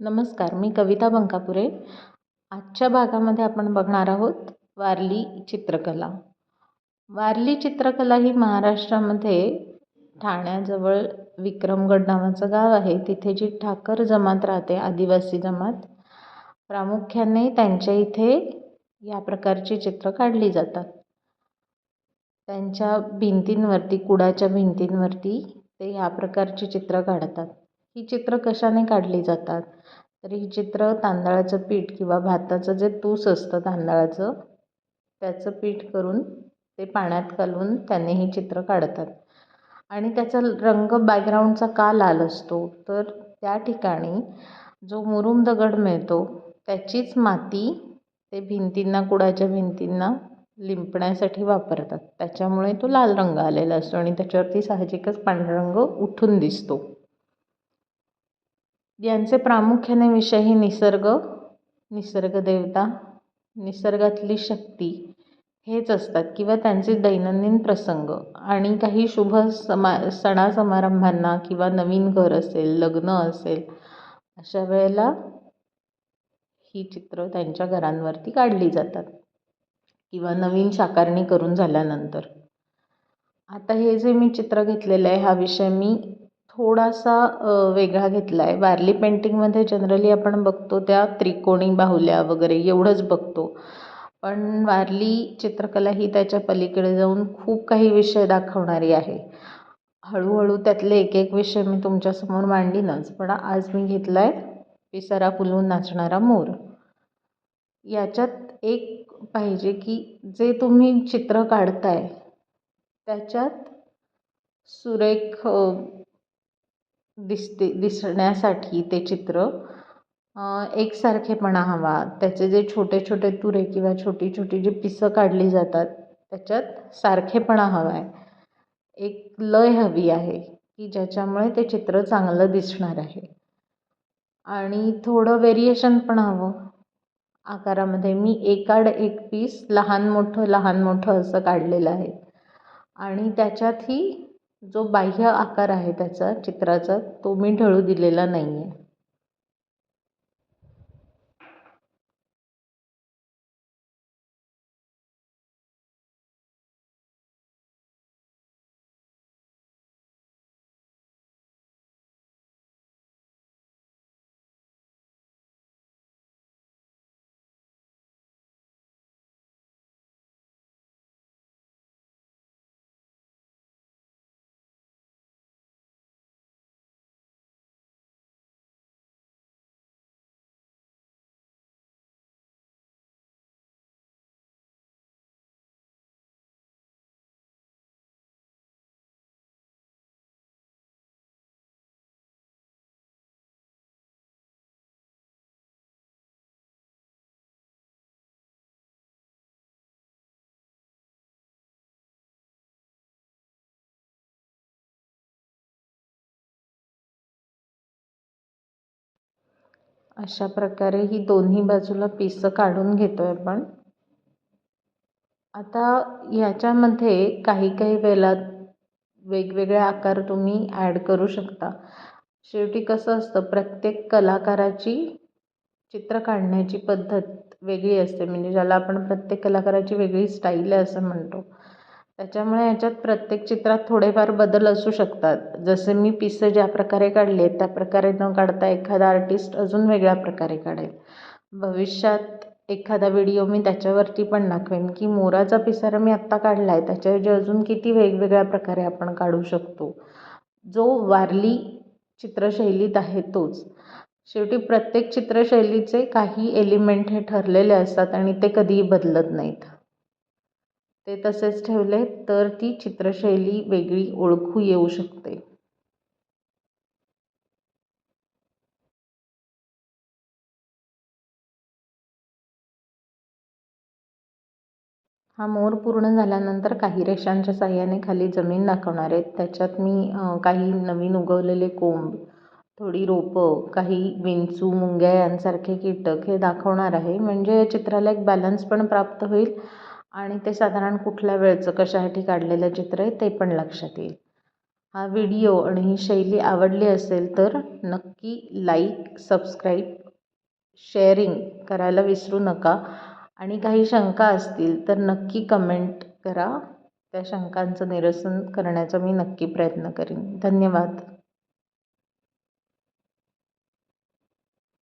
नमस्कार मी कविता बंकापुरे. आजच्या भागामध्ये आपण बघणार आहोत वारली चित्रकला. वारली चित्रकला ही महाराष्ट्रामध्ये ठाण्याजवळ विक्रमगड नावाचं गाव आहे. तिथे जी ठाकर जमात राहते आदिवासी जमात प्रामुख्याने त्यांच्या इथे या प्रकारची चित्र काढली जातात. त्यांच्या भिंतींवरती कुडाच्या भिंतींवरती ते या प्रकारची चित्र काढतात. ही चित्र कशाने काढली जातात? तर ही चित्र तांदळाचं पीठ किंवा भाताचं जे तूस असतं तांदळाचं त्याचं पीठ करून ते पाण्यात घालून त्याने ही चित्र काढतात. आणि त्याचा रंग बॅकग्राऊंडचा का लाल असतो? तर त्या ठिकाणी जो मुरुम दगड मिळतो त्याचीच माती ते भिंतींना कुडाच्या भिंतींना लिंपण्यासाठी वापरतात. त्याच्यामुळे तो लाल रंग आलेला असतो आणि त्याच्यावरती साहजिकच पांढरा रंग उठून दिसतो. यांचे प्रामुख्याने विषय ही निसर्ग निसर्गदेवता निसर्गातली शक्ती हेच असतात किंवा त्यांचे दैनंदिन प्रसंग आणि काही शुभ समा सणासमारंभांना किंवा नवीन घर असेल लग्न असेल अशा वेळेला ही चित्र त्यांच्या घरांवरती काढली जातात किंवा नवीन साकारणी करून झाल्यानंतर. आता हे जे मी चित्र घेतलेलं आहे हा विषय मी थोडासा वेगळा घेतला आहे वारली पेंटिंगमध्ये जनरली आपण बघतो त्या त्रिकोणी बाहुल्या वगैरे एवढंच बघतो. पण वारली चित्रकला ही त्याच्या पलीकडे जाऊन खूप काही विषय दाखवणारी आहे. हळूहळू त्यातले एक एक विषय मी तुमच्यासमोर मांडीनच पण आज मी घेतला आहे पिसारा फुलवून नाचणारा मोर. याच्यात एक पाहिजे की जे तुम्ही चित्र काढताय त्याच्यात सुरेख दिसते दिसण्यासाठी ते चित्र. एकसारखेपणा हवा. त्याचे जे छोटे छोटे तुरे किंवा छोटी छोटी जी पिसं काढली जातात त्याच्यात सारखेपणा हवा आहे एक लय हवी आहे की ज्याच्यामुळे ते चित्र चांगलं दिसणार आहे. आणि थोडं व्हेरिएशन पण हवं. आकारामध्ये मी एकाड एक पीस लहान मोठं लहान मोठं असं काढलेलं आहे. आणि त्याच्यातही जो बाह्य आकार आहे त्याचा चित्राचा तो मी ढळू दिलेला नाही आहे अशा प्रकारे ही दोन्ही बाजूला पिसं काढून घेतो आहे आपण. आता याच्यामध्ये काही काही वेळेला वेगवेगळे आकार तुम्ही ॲड करू शकता. शेवटी कसं असतं प्रत्येक कलाकाराची चित्र काढण्याची पद्धत वेगळी असते. म्हणजे ज्याला आपण प्रत्येक कलाकाराची वेगळी स्टाईल आहे असं म्हणतो. त्याच्यामुळे ह्याच्यात प्रत्येक चित्रात थोडेफार बदल असू शकतात. जसे मी पिसं ज्या प्रकारे काढले आहेत त्या प्रकारे न काढता एखादा आर्टिस्ट अजून वेगळ्या प्रकारे काढेल. भविष्यात एखादा व्हिडिओ मी त्याच्यावरती पण दाखवेन की मोराचा पिसारा मी आत्ता काढला आहे त्याच्याऐवजी अजून किती वेगवेगळ्या प्रकारे आपण काढू शकतो. जो वारली चित्रशैलीत आहे तोच. शेवटी प्रत्येक चित्रशैलीचे काही एलिमेंट हे ठरलेले असतात आणि ते कधीही बदलत नाहीत. ते तसेच ठेवले तर ती चित्रशैली वेगळी ओळखू येऊ शकते. हा मोर पूर्ण झाल्यानंतर काही रेषांच्या साह्याने खाली जमीन दाखवणार आहेत. त्याच्यात मी काही नवीन उगवलेले कोंब थोडी रोपं काही विंचू मुंग्या यांसारखे कीटक हे दाखवणार आहे. म्हणजे या चित्राला एक बॅलन्स पण प्राप्त होईल. आणि ते साधारण कुठल्या वेळचं कशासाठी काढलेलं चित्र आहे ते पण लक्षात येईल. हा व्हिडिओ आणि ही शैली आवडली असेल तर नक्की लाईक सबस्क्राईब शेअरिंग करायला विसरू नका. आणि काही शंका असतील तर नक्की कमेंट करा. त्या शंकांचं निरसन करण्याचा मी नक्की प्रयत्न करीन. धन्यवाद.